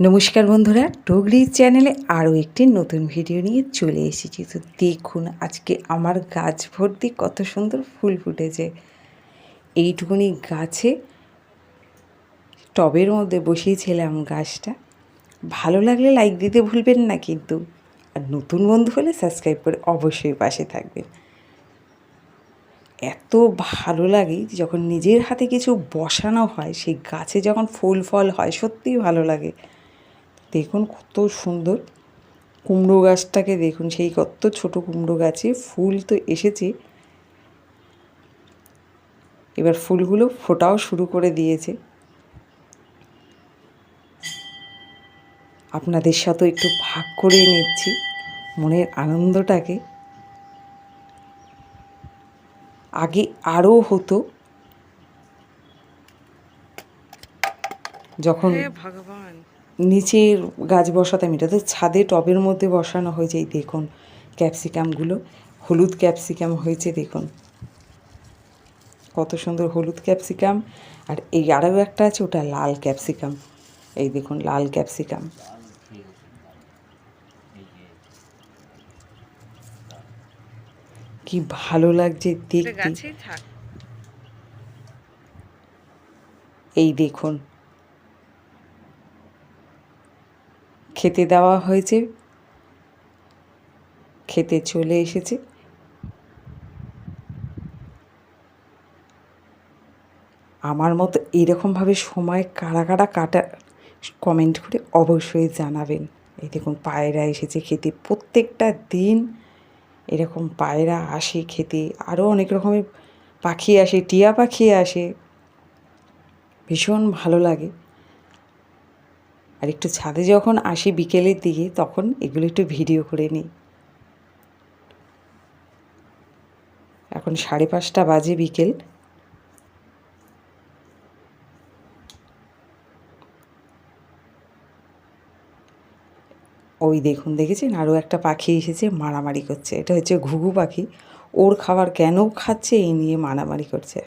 নমস্কার বন্ধুরা, ডুগরি চ্যানেলে আরও একটি নতুন ভিডিও নিয়ে চলে এসেছি। তো দেখুন আজকে আমার গাছ ভর্তি কত সুন্দর ফুল ফুটেছে। এইটুকুনি গাছে টবের মধ্যে বসিয়েছিলাম গাছটা। ভালো লাগলে লাইক দিতে ভুলবেন না কিন্তু। আর নতুন বন্ধু হলে সাবস্ক্রাইব করে অবশ্যই পাশে থাকবেন। এত ভালো লাগে যখন নিজের হাতে কিছু বসানো হয়, সেই গাছে যখন ফুল ফল হয়, সত্যিই ভালো লাগে। দেখুন কত সুন্দর কুমড়ো গাছটাকে দেখুন, সেই কত ছোট কুমড়ো গাছে ফুল তো এসেছে। এবার ফুলগুলো ফোটাও শুরু করে দিয়েছে। আপনাদের সাথে একটু ভাগ করে নিচ্ছি মনের আনন্দটাকে। আগে আরও হতো। যখন ভগবান। নিচের গাছ বসাতাম এটা তো ছাদে টবের মধ্যে বসানো হয়েছে এই দেখুন ক্যাপসিকামগুলো হলুদ ক্যাপসিকাম হয়েছে দেখুন। কত সুন্দর হলুদ ক্যাপসিকাম আর এই আরও একটা আছে ওটা লাল ক্যাপসিকাম এই দেখুন লাল ক্যাপসিকাম। কি ভালো লাগছে দেখতে। এই দেখুন খেতে দেওয়া হয়েছে। খেতে চলে এসেছে। আমার মতো এরকমভাবে সময় কারা কারা কাটা কমেন্ট করে অবশ্যই জানাবেন। এই দেখুন, পায়রা এসেছে খেতে। প্রত্যেকটা দিন এরকম পায়রা আসে খেতে। আরও অনেক রকমের পাখি আসে, টিয়া পাখি আসে। ভীষণ ভালো লাগে। আর একটু ছাদে যখন আসি বিকেলের দিকে, তখন এগুলো একটু ভিডিও করে নিই। এখন সাড়ে পাঁচটা বাজে বিকেল। ওই দেখুন, দেখেছেন? আরও একটা পাখি এসেছে, মারামারি করছে। এটা হচ্ছে ঘুঘু পাখি। ওর খাবার কেন খাচ্ছে, এই নিয়ে মারামারি করছে।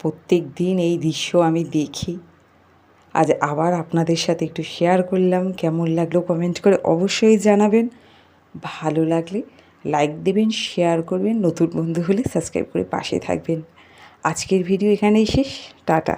প্রত্যেক দিন এই দৃশ্য আমি দেখি। আজ আবার আপনাদের সাথে একটু শেয়ার করলাম। কেমন লাগল কমেন্ট করে অবশ্যই জানাবেন। ভালো লাগলে লাইক দেবেন শেয়ার করবেন। নতুন বন্ধু হলে সাবস্ক্রাইব করে পাশে থাকবেন। আজকের ভিডিও এখানেই শেষ। টাটা।